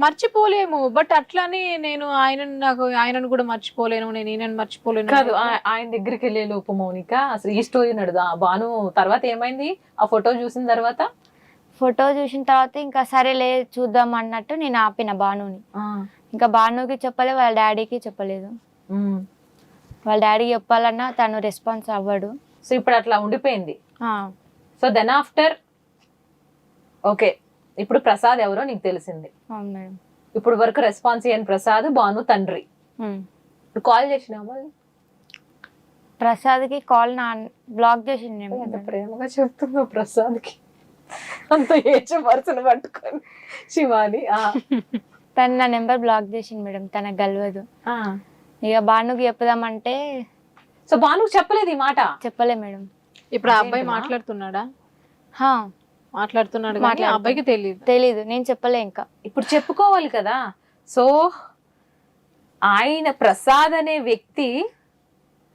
మర్చిపోలేము. బట్ అట్లానే నేను ఆయన నాకు ఆయనను కూడా మర్చిపోలేను. నేను ఈయనను మర్చిపోలేను. కాదు ఆ- ఆయన దగ్గరికి వెళ్ళే లోపు మౌనిక అసలు ఈ స్టోరీ నడుదా భాను తర్వాత ఏమైంది? ఆ ఫోటో చూసిన తర్వాత? ఫోటో చూసిన తర్వాత ఇంకా సరేలే చూద్దాం అన్నట్టు నేను ఆపిన భానుని. ఇంకా భానుకి చెప్పలేదు వాళ్ళ డాడీకి చెప్పలేదు. వాళ్ళ డాడీకి చెప్పాలన్నా తను రెస్పాన్స్ అవ్వడు. సో ఇప్పుడు అట్లా ఉండిపోయింది. ఆ, సో దెన్ ఆఫ్టర్ ఓకే ఇప్పుడు ప్రసాద్ ఎవరో నీకు తెలిసింది. అవును మేడం. ఇప్పుడు వరకు రెస్పాన్స్ ఇయ్యని ప్రసాద్ భాను తండ్రి? కాల్ చేసినామా ప్రసాద్కి కాల్ నా బ్లాక్ చేసింది ఎంత ప్రేమగా చెప్తున్నావు ప్రసాద్కి. అంత ఏజ్ పర్సన్ పట్టుకొని. శివాని ఆ. తను నా నెంబర్ బ్లాక్ చేసింది మేడం తనకు గలవదు. ఆ. ఇక భానుకి చెప్పుదామంటే సో భానుకు చెప్పలేదు ఈ మాట? చెప్పలే మేడం. ఇప్పుడు ఆ అబ్బాయి? మాట్లాడుతున్నాడా? హా, మాట్లాడుతున్నాడు. అబ్బాయికి తెలియదు తెలీదు. నేను చెప్పలే ఇంకా. ఇప్పుడు చెప్పుకోవాలి కదా. సో ఆయన ప్రసాద్ అనే వ్యక్తి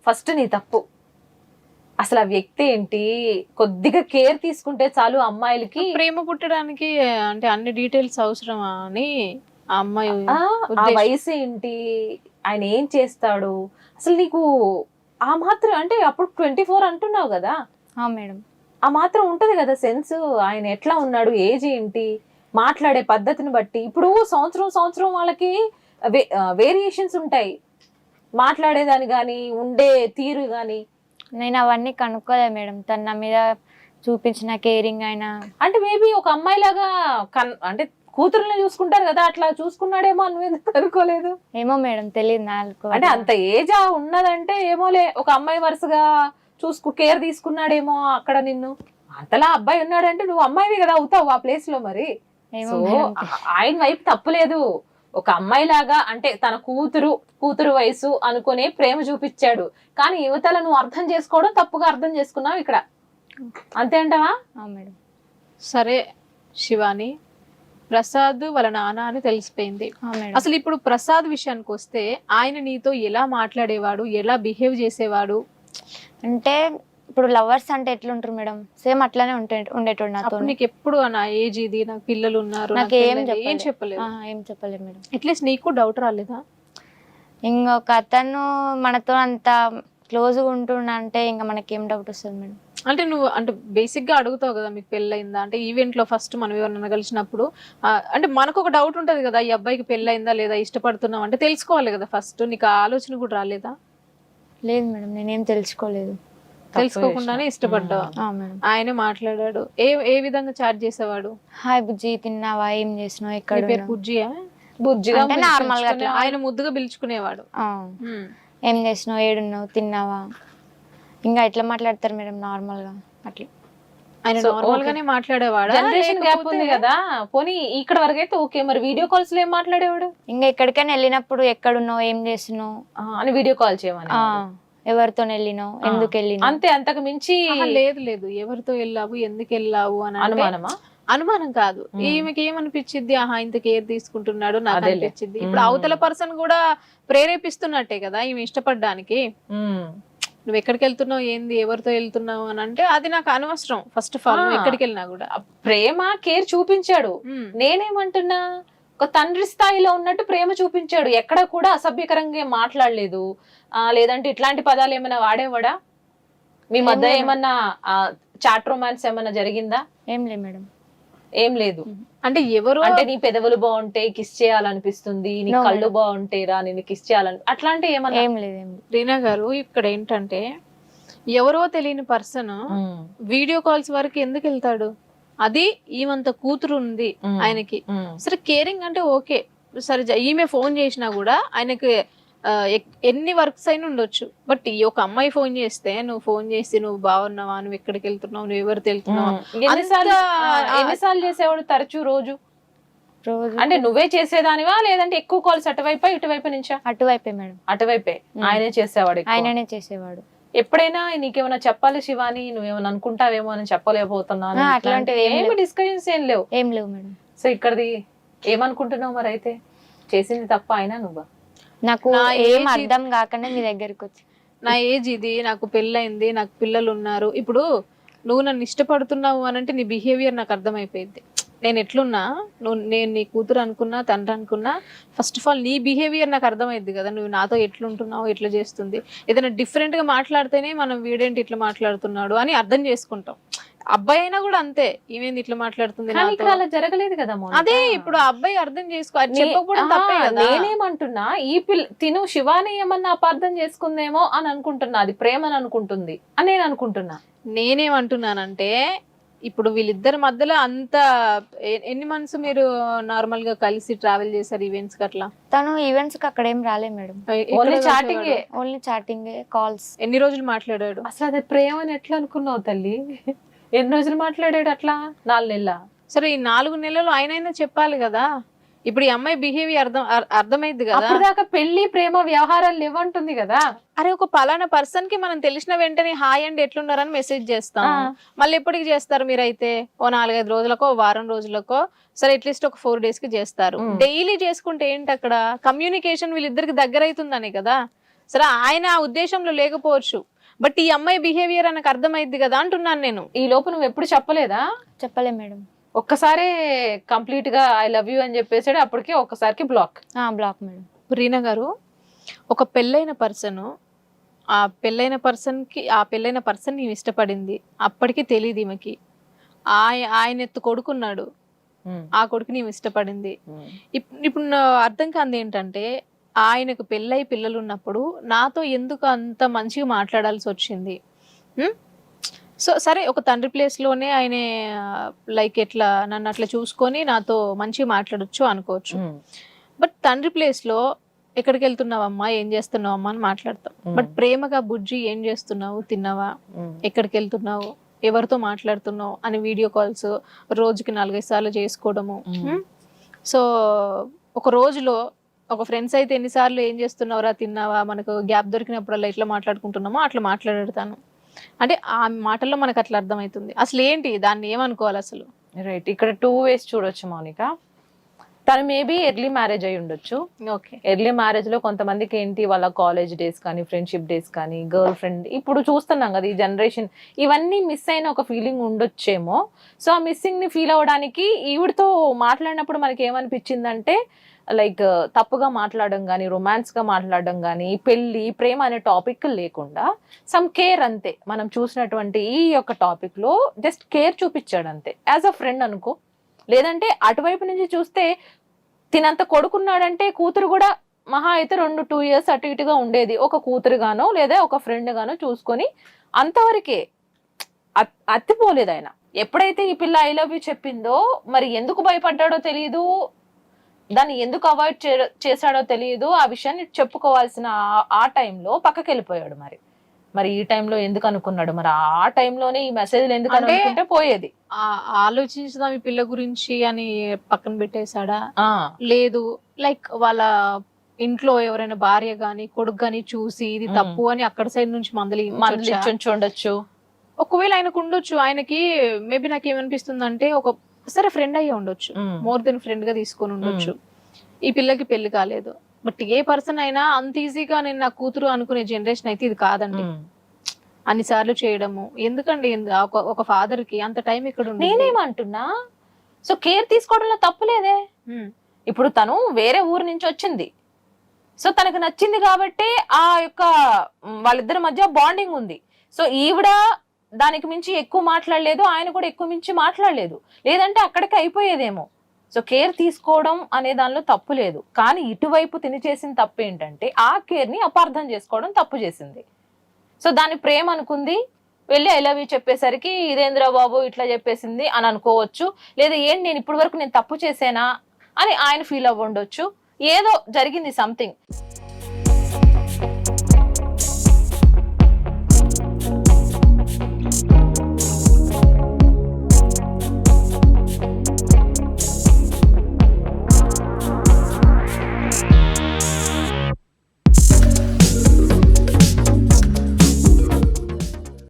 ఫస్ట్ నీ తప్పు. అసలు ఆ వ్యక్తి ఏంటి? కొద్దిగా కేర్ తీసుకుంటే చాలు అమ్మాయిలకి. ప్రేమ పుట్టడానికి అంటే అన్ని డీటెయిల్స్ అవసరమా అని ఆ అమ్మాయి ఆ. వయసు ఏంటి? ఆయన ఏం చేస్తాడు? అసలు నీకు ఆ మాత్రం అంటే అప్పుడు ట్వంటీ ఫోర్ అంటున్నావు కదా. ఆ మేడం. ఆ మాత్రం ఉంటది కదా సెన్స్. ఆయన ఎట్లా ఉన్నాడు ఏజ్ ఏంటి మాట్లాడే పద్ధతిని బట్టి. ఇప్పుడు సంవత్సరం సంవత్సరం వాళ్ళకి వేరియేషన్స్ ఉంటాయి. మాట్లాడేదాని కానీ ఉండే తీరు కానీ నేను అవన్నీ కనుక్కోలే మేడం. తన నా మీద చూపించిన కేరింగ్ అయినా. అంటే మేబీ ఒక అమ్మాయి లాగా కన్ అంటే కూతురుని చూసుకుంటారు కదా అట్లా చూసుకున్నాడేమో అని ఎందుకు అనుకోలేదు? ఏమో మేడం తెలియదు నాకు. అంటే అంత ఏజ్ ఉన్నదంటే ఏమోలే ఒక అమ్మాయి వరుసగా చూసుకు కేర్ తీసుకున్నాడేమో అక్కడ నిన్ను. అంతలా అబ్బాయి ఉన్నాడంటే నువ్వు అమ్మాయివి కదా అవుతావు ఆ ప్లేస్లో మరి. సో ఆయన వైపు తప్పులేదు ఒక అమ్మాయి లాగా అంటే తన కూతురు కూతురు వయసు అనుకునే ప్రేమ చూపించాడు. కానీ యువతల నువ్వు అర్థం చేసుకోవడం తప్పుగా అర్థం చేసుకున్నావు ఇక్కడ. అంతే అంటావా? మేడం. సరే శివాని. ప్రసాద్ వాళ్ళ నాన్న అని తెలిసిపోయింది. అసలు ఇప్పుడు ప్రసాద్ విషయానికి వస్తే ఆయన నీతో ఎలా మాట్లాడేవాడు ఎలా బిహేవ్ చేసేవాడు? అంటే ఇప్పుడు లవర్స్ అంటే ఎట్లుంటారు మేడం? సేమ్ అట్లానే ఉంటే ఉండేటోడు నాతో అప్పుడు నీకు ఎప్పుడు నా ఏజ్ ఇది నాకు పిల్లలు ఉన్నారు నాకు ఏం పెళ్ళైంది, ఏం చెప్పలే. చెప్పలేదు? ఏం చెప్పలేదు మేడం. అట్లీస్ట్ నీకు డౌట్ రాలేదా? ఇంకొక అతను మనతో అంత క్లోజ్గా ఉంటుండ అంటే ఇంకా మనకేం డౌట్ వస్తుంది మేడం. అంటే నువ్వు అంటే బేసిక్గా అడుగుతావు కదా మీకు పెళ్ళయిందా? అంటే ఈవెంట్లో ఫస్ట్ మనం ఎవరైనా కలిసినప్పుడు ఆ, అంటే మనకు ఒక డౌట్ ఉంటది కదా ఈ అబ్బాయికి పెళ్ళయిందా లేదా ఇష్టపడుతున్నావు? అంటే తెలుసుకోవాలి కదా ఫస్ట్ నీకు ఆ ఆలోచన కూడా రాలేదా? లేదు మేడం నేనేం తెలుసుకోలేదు. తెలుసుకోకుండానే మేడం. ఆయనే మాట్లాడాడు. ఏ ఏ విధంగా చాట్ చేసేవాడు? హాయ్ బుజ్జి తిన్నావా? ఏం చేసినావు? పేరు ఉన్నావు? బుజ్జియా? బుజ్జిగా అంటే నార్మల్గా ఆయన ముద్దుగా పిలుచుకునేవాడు. ఏం చేసినావు? ఏడున్నావు? తిన్నావా? ఇంకా ఎట్లా మాట్లాడతారు మేడం నార్మల్గా? అట్లా. ఆయన మాట్లాడేవాడా? జనరేషన్ గ్యాప్ ఉంది కదా. పోనీ ఇక్కడ వరకు అయితే ఓకే మరి వీడియో కాల్స్లో ఏం మాట్లాడేవాడు? ఇంకా ఎక్కడికైనా వెళ్ళినప్పుడు ఎక్కడున్నావు ఏం చేస్తున్నావు? అని వీడియో కాల్ చేయమని ఎవరితో వెళ్ళినావు. ఎందుకు వెళ్ళినావు? అంతే అంతకు మించి లేదు లేదు. ఎవరితో వెళ్ళావు ఎందుకు వెళ్ళావు అని అనుమానమా? అనుమానం కాదు. ఈమెకి ఏమనిపించింది ఆహా ఇంత కేర్ తీసుకుంటున్నాడు నాకు. అనిపించింది ఇప్పుడు. అవతల పర్సన్ కూడా ప్రేరేపిస్తున్నట్టే కదా ఈమె ఇష్టపడడానికి. నువ్వు ఎక్కడికి వెళ్తున్నావు ఏంది? ఎవరితో వెళ్తున్నావు? అని అంటే అది నాకు అనవసరం. ఫస్ట్ ఆఫ్ ఆల్ ఎక్కడికి వెళ్ళినా కూడా. ప్రేమ కేర్ చూపించాడు. నేనేమంటున్నా? ఒక తండ్రి స్థాయిలో ఉన్నట్టు ప్రేమ చూపించాడు. ఎక్కడ కూడా అసభ్యకరంగా మాట్లాడలేదు. ఆ లేదంటే ఇట్లాంటి పదాలు ఏమైనా వాడేవాడా? మీ మధ్య. ఏమన్నా చాట్ రొమాన్స్ ఏమన్నా జరిగిందా? ఏం లేదు మేడం. ఏం లేదు. అంటే ఎవరు అంటే నీ పెదవులు బాగుంటే కిస్ చేయాలనిపిస్తుంది నీ కళ్ళు బాగుంటే రా నేను కిస్ చేయాలని అట్లాంటి ఏమన్నా? ఏం లేదు రీనా గారు ఇక్కడ ఏంటంటే ఎవరో తెలియని పర్సన్ వీడియో కాల్స్ వరకు ఎందుకు వెళ్తాడు? అది ఈమంత కూతురు ఉంది ఆయనకి. సరే కేరింగ్ అంటే ఓకే. సరే ఈమె ఫోన్ చేసినా కూడా ఆయనకి ఎన్ని వర్క్స్ అయినా ఉండొచ్చు. బట్ ఈ ఒక అమ్మాయి ఫోన్ చేస్తే నువ్వు ఫోన్ చేసి నువ్వు బాగున్నావా? నువ్వు ఎక్కడికి వెళ్తున్నావు? నువ్వు ఎవరితో వెళ్తున్నావు? ఉమ్. ఎన్నిసార్లు చేసేవాడు తరచూ రోజు? రోజు. అంటే నువ్వే చేసేదానివా? లేదంటే ఎక్కువ కాల్స్ అటువైపు ఇటువైపు నుంచా? అటువైపే మేడం. అటువైపే. ఆయనే చేసేవాడు. ఆయననే చేసేవాడు. ఎప్పుడైనా నీకేమైనా చెప్పాలి శివాని నువ్వేమైనా అనుకుంటావేమో అని చెప్పలేకపోతున్నాను అట్లాంటివి ఏమి లేవు. డిస్కషన్స్ ఏం లేవు. ఏం లేవు మేడం. సో ఇక్కడది ఏమనుకుంటున్నావు మరి అయితే చేసింది తప్ప అయినా నువ్వా? నాకు నా ఏం ఏజ్ అర్థం కాకుండా మీ దగ్గరికి వచ్చి నా ఏజ్ ఇది నాకు పెళ్ళైంది నాకు పిల్లలు ఉన్నారు ఇప్పుడు నువ్వు నన్ను ఇష్టపడుతున్నావు అని అంటే నీ బిహేవియర్ నాకు అర్థమైపోయింది. నేను ఎట్లున్నా నువ్వు నేను నీ కూతురు అనుకున్నా తండ్రి అనుకున్నా ఫస్ట్ ఆఫ్ ఆల్ నీ బిహేవియర్ నాకు అర్థమైంది కదా. నువ్వు నాతో ఎట్లుంటున్నావు ఎట్లా చేస్తుంది? ఏదైనా different గా మాట్లాడితేనే మనం వీడేంటి ఇట్లా మాట్లాడుతున్నాడు అని అర్థం చేసుకుంటాం. అబ్బాయి అయినా కూడా అంతే. ఈమెంది ఇట్లా మాట్లాడుతుంది కానీ నాతో. ఇక్కడ అలా జరగలేదు కదా. అదే ఇప్పుడు ఆ అబ్బాయి అర్థం చేసుకో చెప్పకపోవడం తప్పే కదా. నేనేమంటున్నా ఈ పిల్ల తిను శివాని ఏమన్నా అపార్థం చేసుకుందేమో అని అనుకుంటున్నా అది ప్రేమని అనుకుంటుంది అని నేను అనుకుంటున్నా. నేనేమంటున్నానంటే ఇప్పుడు వీళ్ళిద్దరి మధ్యలో అంత ఎన్ని మంత్స్ మీరు నార్మల్గా కలిసి ట్రావెల్ చేశారు ఈవెంట్స్కి అట్లా తను ఈవెంట్స్కి అక్కడ ఏం రాలే మేడం. ఓన్లీ? చాటింగే ఓన్లీ చాటింగ్ కాల్స్ ఎన్ని రోజులు మాట్లాడాడు? అసలు అది ప్రేమ అని ఎట్లా అనుకున్నావు తల్లి? ఎన్ని రోజులు మాట్లాడాడు అట్లా? నాలుగు నెలల? సరే ఈ నాలుగు నెలలు ఆయనైనా చెప్పాలి కదా. ఇప్పుడు ఈ అమ్మాయి బిహేవియర్ అర్థం అర్- అర్థమైంది కదా. దాకా పెళ్ళి ప్రేమ వ్యవహారాలు లేవంటుంది కదా. అరే ఒక పలానా పర్సన్కి మనం తెలిసిన వెంటనే హాయ్ అండ్ ఎట్లున్నారని మెసేజ్ చేస్తాం. మళ్ళీ ఎప్పటికి చేస్తారు మీరైతే? ఓ నాలుగైదు రోజులకో వారం రోజులకో? సరే అట్లీస్ట్ ఒక ఫోర్ డేస్కి చేస్తారు. డైలీ చేసుకుంటే ఏంటి అక్కడ? కమ్యూనికేషన్ వీళ్ళిద్దరికి దగ్గర అవుతుందనే కదా. సరే ఆయన ఆ ఉద్దేశంలో లేకపోవచ్చు. బట్ ఈ అమ్మాయి బిహేవియర్ నాకు అర్థమైద్ది కదా అంటున్నాను నేను. ఈ లోపు నువ్వు ఎప్పుడు చెప్పలేదా? చెప్పలే మేడం. ఒక్కసారే కంప్లీట్గా ఐ లవ్ యూ అని చెప్పేసాడు అప్పటికే ఒక్కసారికి బ్లాక్ బ్లాక్ మేడం. రీనా గారు ఒక పెళ్ళైన పర్సన్ ఆ పెళ్ళైన పర్సన్కి ఆ పెళ్ళైన పర్సన్ నీవు ఇష్టపడింది అప్పటికి తెలియదు ఈమెకి. ఆయ ఆయన ఎత్తు కొడుకున్నాడు. ఆ కొడుకు నీవు ఇష్టపడింది. ఇప్- ఇప్పుడు అర్థం కాంది ఏంటంటే ఆయనకు పెళ్ళై పిల్లలు ఉన్నప్పుడు నాతో ఎందుకు అంత మంచిగా మాట్లాడాల్సి వచ్చింది? సో సరే ఒక తండ్రి ప్లేస్లోనే ఆయన లైక్ ఎట్లా నన్ను అట్లా చూసుకొని నాతో మంచిగా మాట్లాడొచ్చు అనుకోవచ్చు. బట్ తండ్రి ప్లేస్లో ఎక్కడికి వెళ్తున్నావమ్మా ఏం చేస్తున్నావమ్మా అని మాట్లాడతాం. బట్ ప్రేమగా బుజ్జి ఏం చేస్తున్నావు? తిన్నావా? ఎక్కడికి వెళ్తున్నావు ఎవరితో మాట్లాడుతున్నావు? అని వీడియో కాల్స్ రోజుకి నాలుగైదు సార్లు చేసుకోవడము? సో ఒక రోజులో ఒక ఫ్రెండ్స్ అయితే ఎన్నిసార్లు ఏం చేస్తున్నావురా తిన్నావా మనకు గ్యాప్ దొరికినప్పుడల్లా ఎట్లా మాట్లాడుకుంటున్నామో అట్లా మాట్లాడతాను. అంటే ఆ మాటల్లో మనకు అట్లా అర్థమవుతుంది అసలు ఏంటి? దాన్ని ఏమనుకోవాలి అసలు? రైట్ ఇక్కడ టూ వేస్ చూడొచ్చు మౌనిక. తను మేబీ ఎర్లీ మ్యారేజ్ అయి ఉండొచ్చు. ఓకే ఎర్లీ మ్యారేజ్లో కొంతమందికి ఏంటి? వాళ్ళ కాలేజ్ డేస్ కానీ ఫ్రెండ్షిప్ డేస్ కానీ గర్ల్ ఫ్రెండ్ ఇప్పుడు చూస్తున్నాం కదా ఈ జనరేషన్ ఇవన్నీ మిస్ అయిన ఒక ఫీలింగ్ ఉండొచ్చేమో. సో ఆ మిస్సింగ్ని ఫీల్ అవ్వడానికి ఈవిడతో మాట్లాడినప్పుడు మనకి ఏమనిపించిందంటే లైక్ తప్పుగా మాట్లాడడం కానీ రొమాన్స్గా మాట్లాడడం కానీ పెళ్ళి ప్రేమ అనే టాపిక్ లేకుండా సమ్ కేర్ అంతే. మనం చూసినటువంటి ఈ యొక్క టాపిక్లో జస్ట్ కేర్ చూపించాడు అంతే. యాజ్ అ ఫ్రెండ్ అనుకో. లేదంటే అటువైపు నుంచి చూస్తే తినంత కొడుకున్నాడంటే కూతురు కూడా మహా అయితే రెండు టూ ఇయర్స్ అటు ఇటుగా ఉండేది. ఒక కూతురుగానో లేదా ఒక ఫ్రెండ్ గానో చూసుకొని అంతవరకే అత్- అత్తిపోలేదు ఆయన ఎప్పుడైతే ఈ పిల్ల ఐ లవ్ యూ చెప్పిందో మరి ఎందుకు భయపడ్డాడో తెలియదు దాన్ని ఎందుకు అవాయిడ్ చేశాడో తెలియదు. ఆ విషయాన్ని చెప్పుకోవాల్సిన ఆ- టైంలో పక్కకి వెళ్ళిపోయాడు మరి. మరి ఈ టైంలో ఎందుకు అనుకున్నాడు? మరి ఆ టైంలోనే ఈ మెసేజ్లు ఎందుకు అనుకుంటే పోయేది. ఆలోచించుదాం ఈ పిల్ల గురించి అని పక్కన పెట్టేశాడా? లేదు. లైక్ వాళ్ళ ఇంట్లో ఎవరైనా భార్య గాని కొడుకు గాని చూసి ఇది. తప్పు అని అక్కడ సైడ్ నుంచి మందలి మందులు ఉండొచ్చు. ఒకవేళ ఆయనకు ఉండొచ్చు. ఆయనకి మేబీ నాకు ఏమనిపిస్తుంది అంటే ఒక సరే ఫ్రెండ్ అయ్యి ఉండొచ్చు. మోర్ దెన్ ఫ్రెండ్గా తీసుకొని ఉండొచ్చు. ఈ పిల్లకి పెళ్ళి కాలేదు. బట్ ఏ పర్సన్ అయినా అంత ఈజీగా నేను నా కూతురు అనుకునే జనరేషన్ అయితే ఇది కాదండి. అన్ని సార్లు చేయడము. ఎందుకండి? ఎందు- ఒక- ఒక ఫాదర్కి అంత టైం ఇక్కడ ఉంది నేనేమంటున్నా? సో కేర్ తీసుకోవడంలో తప్పులేదే ఇప్పుడు తను వేరే ఊరు నుంచి వచ్చింది. సో తనకు నచ్చింది కాబట్టి ఆ యొక్క వాళ్ళిద్దరి మధ్య బాండింగ్ ఉంది. సో ఈవిడ దానికి మించి ఎక్కువ మాట్లాడలేదు ఆయన కూడా ఎక్కువ మించి మాట్లాడలేదు. లేదంటే అక్కడికి అయిపోయేదేమో. సో కేర్ తీసుకోవడం అనే దానిలో తప్పు లేదు. కానీ ఇటువైపు తిని చేసిన తప్పు ఏంటంటే ఆ కేర్ని అపార్థం చేసుకోవడం తప్పు చేసింది. సో దాని ప్రేమ అనుకుంది. వెళ్ళి ఐ లవ్ యూ చెప్పేసరికి ఇదేంద్రా బాబు ఇట్లా చెప్పేసింది అని అనుకోవచ్చు. లేదా ఏంటి నేను ఇప్పటి వరకు నేను తప్పు చేసేనా అని ఆయన ఫీల్ అవ్వండొచ్చు ఏదో జరిగింది సంథింగ్